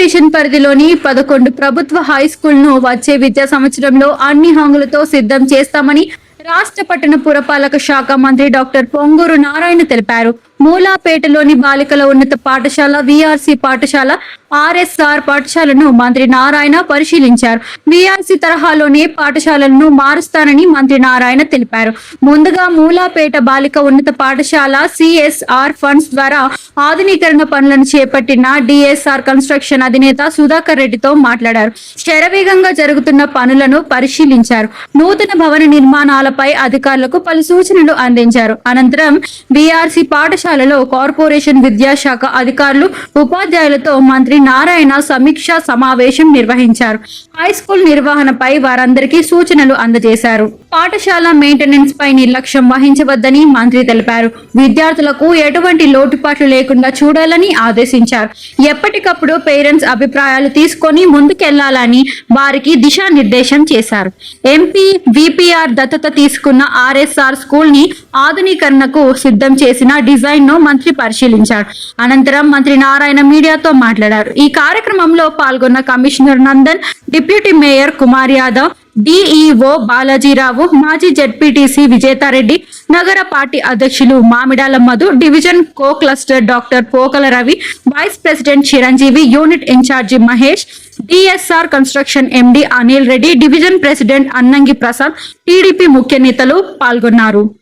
Corporation పరిధిలోని పదకొండు ప్రభుత్వ హై స్కూల్ను వచ్చే విద్యా సంవత్సరంలో అన్ని హంగులతో సిద్ధం చేస్తామని రాష్ట్ర పట్టణ పురపాలక శాఖ మంత్రి డాక్టర్ పొంగూరు నారాయణ తెలిపారు. మూలాపేటలోని బాలికల ఉన్నత పాఠశాల విఆర్సి పాఠశాల ఆర్ఎస్ఆర్ పాఠశాలను మంత్రి నారాయణ పరిశీలించారు. విఆర్సి తరహాలోనే పాఠశాలలను మారుస్తానని మంత్రి నారాయణ తెలిపారు. ముందుగా మూలాపేట బాలిక ఉన్నత పాఠశాల సిఎస్ఆర్ ఫండ్స్ ద్వారా ఆధునీకరణ పనులను చేపట్టిన డిఎస్ఆర్ కన్స్ట్రక్షన్ అధినేత సుధాకర్ రెడ్డితో మాట్లాడారు. శరవేగంగా జరుగుతున్న పనులను పరిశీలించారు. నూతన భవన నిర్మాణాలపై అధికారులకు పలు సూచనలు అందించారు. అనంతరం బీఆర్సీ పాఠశాలలో కార్పొరేషన్ విద్యాశాఖ అధికారులు ఉపాధ్యాయులతో మంత్రి నారాయణ సమీక్షా సమావేశం నిర్వహించారు. హై స్కూల్ నిర్వహణపై వారందరికీ సూచనలు అందజేశారు. పాఠశాల మెయింటెనెన్స్ పై నిర్లక్ష్యం వహించవద్దని మంత్రి తెలిపారు. విద్యార్థులకు ఎటువంటి లోటుపాట్లు లేకుండా చూడాలని ఆదేశించారు. ఎప్పటికప్పుడు పేరెంట్స్ అభిప్రాయాలు తీసుకొని ముందుకెళ్ళాలని వారికి దిశానిర్దేశం చేశారు. ఎంపీ విపిఆర్ దత్తత తీసుకున్న ఆర్ఎస్ఆర్ స్కూల్ని ఆధునీకరణకు సిద్ధం చేసిన డిజైన్ను మంత్రి పరిశీలించారు. అనంతరం మంత్రి నారాయణ మీడియాతో మాట్లాడారు. ఈ కార్యక్రమంలో పాల్గొన్న commissioner Nandan deputy mayor Kumar Yadav DEO Balaji Rao మాజీ జడ్పీటీసీ విజేతారెడ్డి నగర పార్టీ అధ్యక్షులు Mamidala Madhu division co cluster doctor Pokala Ravi vice president Chiranjeevi unit incharge Mahesh DSR construction MD Anil Reddy division president Annangi Prasad TDP ముఖ్య నేతలు పాల్గొన్నారు.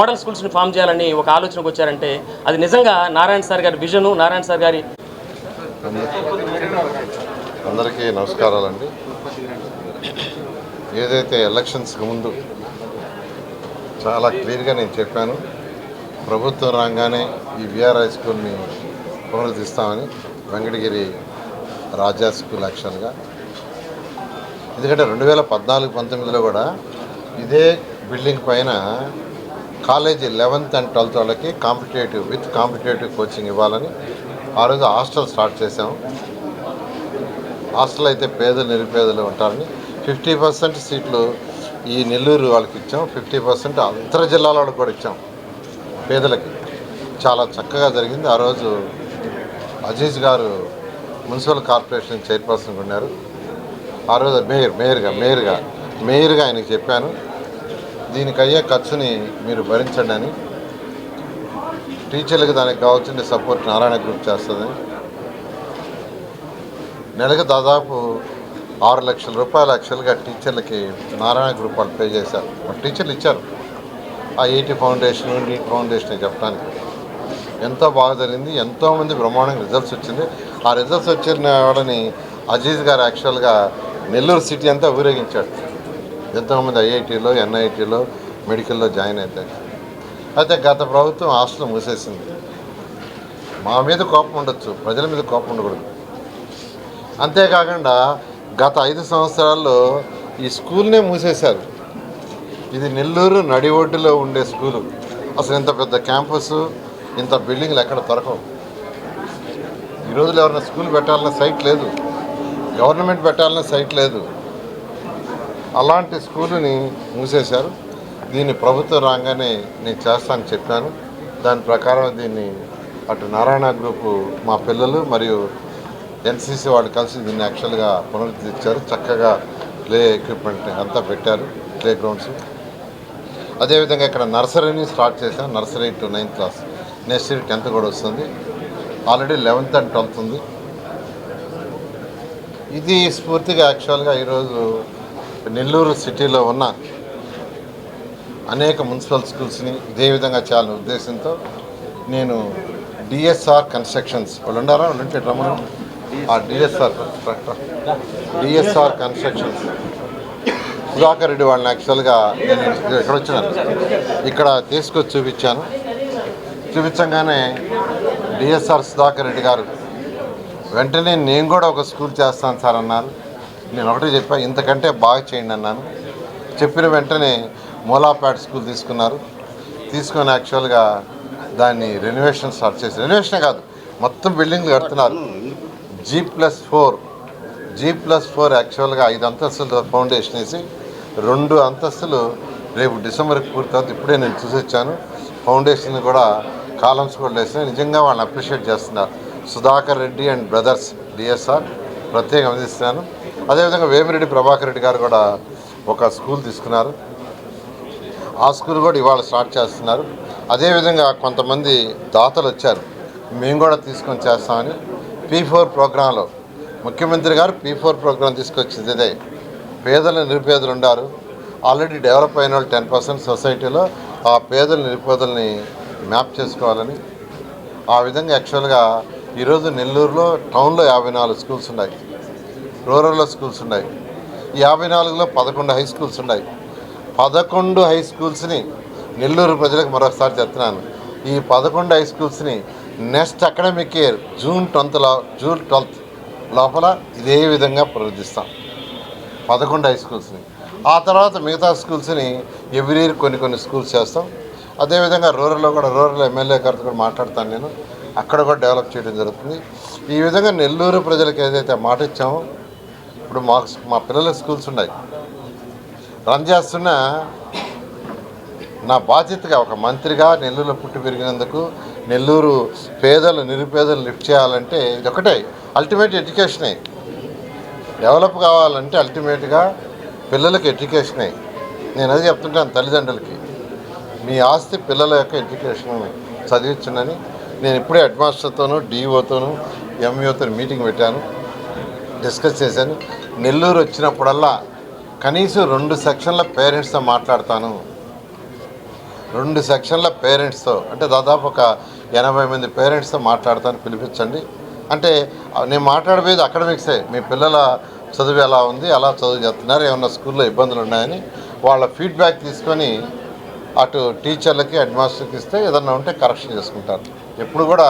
Model స్కూల్స్ని form చేయాలని ఒక ఆలోచనకు వచ్చారంటే అది నిజంగా నారాయణ సార్ గారి విజను నారాయణ సార్ గారి అందరికీ నమస్కారాలండి. ఏదైతే ఎలక్షన్స్కి ముందు చాలా క్లియర్గా నేను చెప్పాను ప్రభుత్వం రాగానే ఈ విఆర్ఐ స్కూల్ని పునరుద్ధిస్తామని వెంకటగిరి రాజా స్కూల్ యాక్షన్గా. ఎందుకంటే రెండు వేల పద్నాలుగు పంతొమ్మిదిలో కూడా ఇదే బిల్డింగ్ పైన కాలేజీ లెవెన్త్ అండ్ ట్వెల్త్ వాళ్ళకి కాంపిటేటివ్ విత్ కాంపిటేటివ్ కోచింగ్ ఇవ్వాలని ఆ రోజు హాస్టల్ స్టార్ట్ చేసాము హాస్టల్ అయితే పేదలు నిరుపేదలు ఉంటారని ఫిఫ్టీ పర్సెంట్ సీట్లు ఈ నెల్లూరు వాళ్ళకి ఇచ్చాం ఫిఫ్టీ పర్సెంట్ అంతర్ జిల్లాల వాళ్ళకి కూడా ఇచ్చాం పేదలకి. చాలా చక్కగా జరిగింది. ఆ రోజు అజీజ్ గారు మున్సిపల్ కార్పొరేషన్ చైర్పర్సన్గా ఉన్నారు. ఆ రోజు మేయర్ మేయర్గా మేయర్గా మేయర్గా ఆయనకి చెప్పాను. దీనికి అయ్యే ఖర్చుని మీరు భరించండి అని టీచర్లకు దానికి కావాల్సిన సపోర్ట్ నారాయణ గ్రూప్ చేస్తుంది. నెలకు దాదాపు ఆరు లక్షల రూపాయలు యాక్చువల్గా టీచర్లకి నారాయణ గ్రూప్ వాళ్ళు పే చేశారు. మరి టీచర్లు ఇచ్చారు. ఆ ఏటీ ఫౌండేషన్ నీట్ ఫౌండేషన్ చెప్పడానికి. ఎంతో బాగా జరిగింది. ఎంతోమంది బ్రహ్మాండంగా రిజల్ట్స్ వచ్చింది. ఆ రిజల్ట్స్ వచ్చిన వాళ్ళని అజీజ్ గారు యాక్చువల్గా నెల్లూరు సిటీ అంతా ఊరేగించాడు. ఎంతోమంది ఐఐటీలో ఎన్ఐటీలో మెడికల్లో జాయిన్ అవుతాయి అయితే గత ప్రభుత్వం హాస్టల్ మూసేసింది. మా మీద కోపం ఉండొచ్చు ప్రజల మీద కోపం ఉండకూడదు. అంతేకాకుండా గత ఐదు సంవత్సరాల్లో ఈ స్కూల్నే మూసేశారు. ఇది నెల్లూరు నడి ఒడ్డులో ఉండే స్కూలు. అసలు ఇంత పెద్ద క్యాంపస్ ఇంత బిల్డింగ్లు ఎక్కడ దొరకవు. ఈ రోజులో ఎవరైనా స్కూల్ పెట్టాలన్న సైట్ లేదు. గవర్నమెంట్ పెట్టాలన్న సైట్ లేదు. అలాంటి స్కూలుని మూసేశారు. దీన్ని ప్రభుత్వం రాగానే నేను చేస్తానని చెప్పాను. దాని ప్రకారం దీన్ని అటు నారాయణ గ్రూపు మా పిల్లలు మరియు ఎన్సీసీ వాళ్ళు కలిసి దీన్ని యాక్చువల్గా పునరుద్ధరించారు. చక్కగా ప్లే ఎక్విప్మెంట్ అంతా పెట్టారు ప్లే గ్రౌండ్స్. అదేవిధంగా ఇక్కడ నర్సరీని స్టార్ట్ చేశాం nursery to ninth class. Next year tenth కూడా వస్తుంది. ఆల్రెడీ లెవెన్త్ అండ్ ట్వెల్త్ ఉంది. ఇది స్ఫూర్తిగా యాక్చువల్గా ఈరోజు నెల్లూరు సిటీలో ఉన్న అనేక మున్సిపల్ స్కూల్స్ని ఇదే విధంగా చేయాలనే ఉద్దేశంతో నేను డిఎస్ఆర్ కన్స్ట్రక్షన్స్ వాళ్ళు ఉండారా? ఉంటే రమ్మను. ఆ DSR DSR constructions. Sudhakar Reddy వాళ్ళని యాక్చువల్గా నేను ఇక్కడ వచ్చినాను. ఇక్కడ తీసుకొచ్చి చూపించాను. చూపించగానే డిఎస్ఆర్ సుధాకర్ రెడ్డి గారు వెంటనే నేను కూడా ఒక స్కూల్ చేస్తాను సార్ అన్నారు. నేను ఒకటే చెప్పా ఇంతకంటే బాగా చేయండి అన్నాను. చెప్పిన వెంటనే మూలాపేట స్కూల్ తీసుకున్నారు. తీసుకొని యాక్చువల్గా దాన్ని రెనోవేషన్ స్టార్ట్ చేసి రెనోవేషన్ కాదు మొత్తం బిల్డింగ్లు కడుతున్నారు. G plus four G plus four యాక్చువల్గా ఐదు అంతస్తులు ఫౌండేషన్ వేసి రెండు అంతస్తులు రేపు డిసెంబర్కి పూర్తవుతుంది ఇప్పుడే నేను చూసి వచ్చాను. ఫౌండేషన్ కూడా కాలమ్స్ కూడా వేసిన నిజంగా వాళ్ళని అప్రిషియేట్ చేస్తున్నారు. Sudhakar Reddy and brothers DSR ప్రత్యేకంగా అందిస్తున్నాను అదేవిధంగా వేమిరెడ్డి ప్రభాకర్ రెడ్డి గారు కూడా ఒక స్కూల్ తీసుకున్నారు. ఆ స్కూల్ కూడా ఇవాళ స్టార్ట్ చేస్తున్నారు. అదేవిధంగా కొంతమంది దాతలు వచ్చారు. మేము కూడా తీసుకొని చేస్తామని పీ ఫోర్ ప్రోగ్రాంలో ముఖ్యమంత్రి గారు పీ ఫోర్ ప్రోగ్రాం తీసుకొచ్చింది ఇదే. పేదలు నిరుపేదలు ఉండారు. ఆల్రెడీ డెవలప్ అయిన వాళ్ళు టెన్ పర్సెంట్ సొసైటీలో ఆ పేదలు నిరుపేదల్ని మ్యాప్ చేసుకోవాలని ఆ విధంగా యాక్చువల్గా ఈరోజు నెల్లూరులో టౌన్లో యాభై నాలుగు స్కూల్స్ ఉన్నాయి. రూరల్లో స్కూల్స్ ఉన్నాయి. యాభై నాలుగులో పదకొండు హై స్కూల్స్ ఉన్నాయి. పదకొండు హై స్కూల్స్ని నెల్లూరు ప్రజలకు మరొకసారి చెప్తున్నాను. ఈ పదకొండు హై స్కూల్స్ని next academic year June tenth June twelfth లోపల ఇదే విధంగా ప్రవర్తిస్తాం. పదకొండు హై స్కూల్స్ని. ఆ తర్వాత మిగతా స్కూల్స్ని ఎవ్రీ ఇయర్ కొన్ని కొన్ని స్కూల్స్ చేస్తాం. అదేవిధంగా రూరల్లో కూడా రూరల్ ఎమ్మెల్యే గారితో కూడా మాట్లాడతాను నేను. అక్కడ కూడా డెవలప్ చేయడం జరుగుతుంది. ఈ విధంగా నెల్లూరు ప్రజలకు ఏదైతే మాట ఇచ్చామో ఇప్పుడు మా మా పిల్లల స్కూల్స్ ఉన్నాయి. రన్ చేస్తున్న నా బాధ్యతగా ఒక మంత్రిగా నెల్లూరులో పుట్టి పెరిగినందుకు నెల్లూరు పేదలు నిరుపేదలు లిఫ్ట్ చేయాలంటే ఇది ఒకటే. అల్టిమేట్ ఎడ్యుకేషనే. డెవలప్ కావాలంటే అల్టిమేట్గా పిల్లలకి ఎడ్యుకేషనే. నేను అది చెప్తుంటాను తల్లిదండ్రులకి. మీ ఆస్తి పిల్లల యొక్క ఎడ్యుకేషన్ చదివించుండని నేను ఇప్పుడే హెడ్ మాస్టర్తోనూ డిఈఓతోనూ ఎంఈఓతో మీటింగ్ పెట్టాను. డిస్కస్ చేశాను. నెల్లూరు వచ్చినప్పుడల్లా కనీసం రెండు సెక్షన్ల పేరెంట్స్తో మాట్లాడతాను. రెండు సెక్షన్ల పేరెంట్స్తో అంటే దాదాపు ఒక ఎనభై మంది పేరెంట్స్తో మాట్లాడతాను పిలిపించండి. అంటే నేను మాట్లాడబోయేది అకాడమిక్సే. మీ పిల్లల చదువు ఎలా ఉంది అలా చదువు చేస్తున్నారు ఏమన్నా స్కూల్లో ఇబ్బందులు ఉన్నాయని వాళ్ళ ఫీడ్బ్యాక్ తీసుకొని అటు టీచర్లకి హెడ్ మాస్టర్కి ఇస్తే ఏదన్నా ఉంటే కరెక్షన్ చేసుకుంటారు ఎప్పుడు కూడా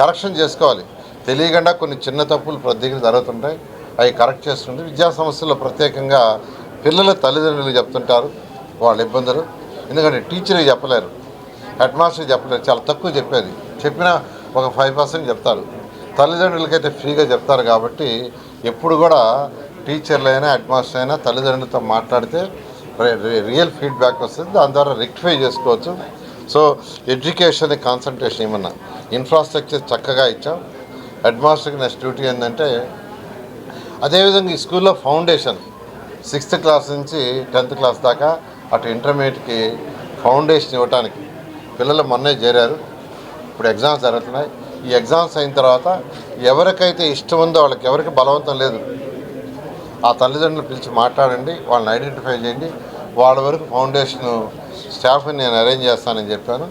కరెక్షన్ చేసుకోవాలి. తెలియకుండా కొన్ని చిన్న తప్పులు ప్రతి జరుగుతుంటాయి. అవి కరెక్ట్ చేస్తుంది. విద్యా సంస్థల్లో ప్రత్యేకంగా పిల్లల తల్లిదండ్రులు చెప్తుంటారు వాళ్ళ ఇబ్బందులు. ఎందుకంటే టీచర్కి చెప్పలేరు హెడ్ మాస్టర్కి చెప్పలేరు చాలా తక్కువ చెప్పేది. చెప్పినా ఒక ఫైవ్ పర్సెంట్ చెప్తారు. తల్లిదండ్రులకైతే ఫ్రీగా చెప్తారు కాబట్టి ఎప్పుడు కూడా టీచర్లైనా హెడ్ మాస్టర్ అయినా తల్లిదండ్రులతో మాట్లాడితే రి- రియల్ ఫీడ్బ్యాక్ వస్తుంది. దాని ద్వారా రెక్టిఫై చేసుకోవచ్చు. సో ఎడ్యుకేషన్ కాన్సన్ట్రేషన్ ఏమన్నా ఇన్ఫ్రాస్ట్రక్చర్ చక్కగా ఇచ్చాం. హెడ్ మాస్టర్కి నెక్స్ట్ డ్యూటీ ఏంటంటే అదేవిధంగా ఈ స్కూల్లో ఫౌండేషన్ సిక్స్త్ క్లాస్ నుంచి టెన్త్ క్లాస్ దాకా అటు ఇంటర్మీడియట్కి ఫౌండేషన్ ఇవ్వడానికి పిల్లలు మొన్నే చేరారు. ఇప్పుడు ఎగ్జామ్స్ జరుగుతున్నాయి. ఈ ఎగ్జామ్స్ అయిన తర్వాత ఎవరికైతే ఇష్టం ఉందో వాళ్ళకి ఎవరికి బలవంతం లేదు ఆ తల్లిదండ్రులు పిలిచి మాట్లాడండి వాళ్ళని ఐడెంటిఫై చేయండి. వాళ్ళ వరకు ఫౌండేషన్ స్టాఫ్ని నేను అరేంజ్ చేస్తానని చెప్పాను.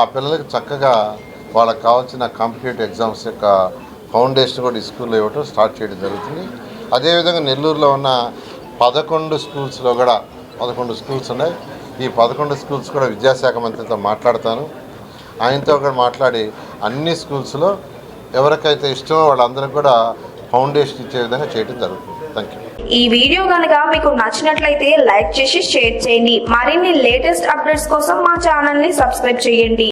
ఆ పిల్లలకు చక్కగా వాళ్ళకి కావాల్సిన కాంపిటేటివ్ ఎగ్జామ్స్ యొక్క ఫౌండేషన్ కూడా ఈ స్కూల్లో ఇవ్వటం స్టార్ట్ చేయడం జరుగుతుంది. అదేవిధంగా నెల్లూరులో ఉన్న పదకొండు స్కూల్స్లో కూడా పదకొండు స్కూల్స్ ఉన్నాయి. ఈ పదకొండు స్కూల్స్ కూడా విద్యాశాఖ మంత్రితో మాట్లాడతాను. ఆయనతో కూడా మాట్లాడి అన్ని స్కూల్స్లో ఎవరికైతే ఇష్టమో వాళ్ళందరూ కూడా ఫౌండేషన్ ఇచ్చే విధంగా చేయడం జరుగుతుంది. థ్యాంక్ యూ ఈ వీడియో కనుక మీకు నచ్చినట్లయితే లైక్ చేసి షేర్ చేయండి. మరిన్ని లేటెస్ట్ అప్డేట్స్ కోసం మా ఛానల్ని సబ్స్క్రైబ్ చేయండి.